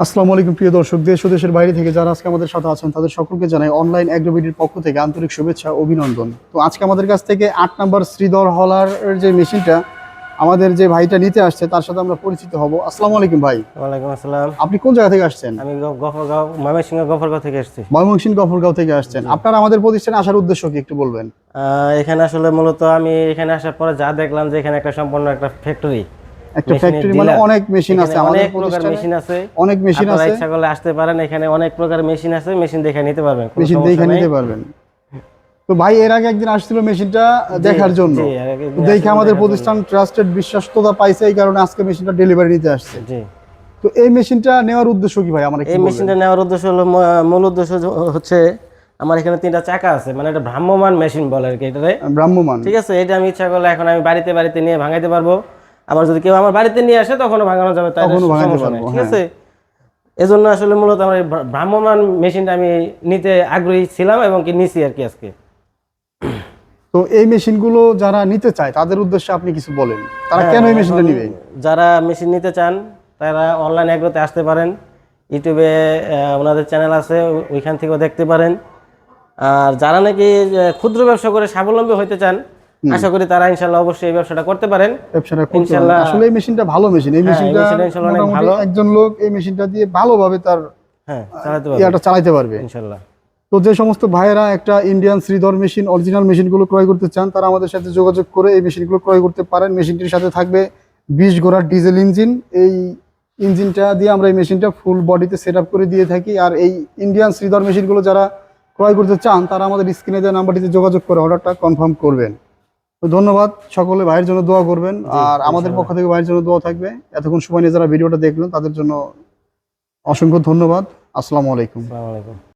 আসসালামু আলাইকুম প্রিয় দর্শক দেশ ও দেশের বাইরে থেকে যারা আজকে আমাদের সাথে আছেন তাদের সকলকে জানাই অনলাইন অ্যাগ্রোবিডির পক্ষ থেকে আন্তরিক শুভেচ্ছা ও অভিনন্দন। তো আজকে আমাদের কাছ থেকে আট নাম্বার শ্রীধর হলার যে মেশিনটা আমাদের যে ভাইটা নিতে আসছে তার সাথে আমরা পরিচিত হব। আসসালামু আলাইকুম ভাই। ওয়ালাইকুম আসসালাম। আপনি কোন জায়গা থেকে আসছেন? আমি গফরগাঁও ময়মনসিংহ গফরগাঁও থেকে এসেছি। ময়মনসিংহ গফরগাঁও থেকে আসছেন। আপনার আমাদের প্রতিষ্ঠানে আসার উদ্দেশ্য কি একটু বলবেন? এখানে আসলে মূলত আমি এখানে আসার পরে যা দেখলাম যে এখানে একটা সম্পূর্ণ একটা ফ্যাক্টরি একটা ফ্যাক্টরি মানে অনেক মেশিন আছে অনেক প্রকার মেশিন আছে। অনেক মেশিন আপনারা আছে। ইচ্ছা করলে আসতে পারেন এখানে অনেক প্রকার মেশিন আছে মেশিন দেখে নিতে পারবেন মেশিন দেখে নিতে পারবেন। তো ভাই এর আগে একদিন আসছিল মেশিনটা দেখার জন্য। দেখে আমাদের প্রতিষ্ঠান ট্রাস্টেড বিশ্বস্ততা পাইছে এই কারণে আজকে মেশিনটা ডেলিভারি নিতে আসছে। জি। তো এই মেশিনটা নেওয়ার উদ্দেশ্য কি ভাই আমার এই মেশিনটা নেওয়ার উদ্দেশ্য হলো মূল উদ্দেশ্য হচ্ছে আমার এখানে তিনটা চাকা আছে মানে এটা ভ্রাম্যমান মেশিন বলে আর কি এটারে। ব্রাহ্মমান ঠিক আছে এটা আমি ইচ্ছা করলে এখন আমি বাড়িতে বাড়িতে নিয়ে ভাঙাইতে পারব। আবার যদি কেউ আমার বাড়িতে নিয়ে আসে তখনও ভাঙানো যাবে তাই তখনও সমস্যা নেই, ঠিক আছে? এজন্য আসলে মূলত আমার ভ্রাম্যমান মেশিনটা আমি নিতে আগ্রহী ছিলাম এবং কি নিছি আর কি আজকে। তো এই মেশিনগুলো যারা নিতে চায় তাদের উদ্দেশ্যে আপনি কিছু বলেন। তারা হ্যাঁ, কেন এই মেশিনটা নিবে? যারা মেশিন নিতে চান তারা অনলাইন এগ্রোতে আসতে পারেন। ইউটিউবে ওনাদের চ্যানেল আছে ওইখান থেকেও দেখতে পারেন। আর যারা নাকি ক্ষুদ্র ব্যবসা করে স্বাবলম্বী হইতে চান আশা করি তারা ইনশাল্লাহ অবশ্যই এই ব্যবসাটা করতে পারেন। ব্যবসাটা পারবে। আসলে এই মেশিনটা ভালো মেশিন। এই হ্যাঁ, মেশিনটা ভালো। একজন লোক এই মেশিনটা দিয়ে ভালোভাবে তার হ্যাঁ চালাতে চালাতে পারবে। ইনশাল্লাহ তো যে সমস্ত ভাইয়েরা একটা ইন্ডিয়ান শ্রীধর মেশিন অরিজিনাল মেশিনগুলো ক্রয় করতে চান তারা আমাদের সাথে যোগাযোগ করে এই মেশিনগুলো ক্রয় করতে পারেন। মেশিনটির সাথে থাকবে বিশ ঘোড়ার ডিজেল ইঞ্জিন এই ইঞ্জিনটা দিয়ে আমরা এই মেশিনটা ফুল বডিতে সেট আপ করে দিয়ে থাকি। আর এই ইন্ডিয়ান শ্রীধর মেশিনগুলো যারা ক্রয় করতে চান তারা আমাদের স্ক্রিনে দেওয়া নাম্বারটিতে যোগাযোগ করে অর্ডারটা কনফার্ম করবেন। তো ধন্যবাদ সকলে ভাইয়ের জন্য দোয়া করবেন। আর আমাদের পক্ষ থেকে ভাইয়ের জন্য দোয়া থাকবে। এতক্ষণ সময় নিয়ে যারা ভিডিওটা দেখলেন তাদের জন্য অসংখ্য ধন্যবাদ। আসসালামু আলাইকুম। আসসালামু আলাইকুম।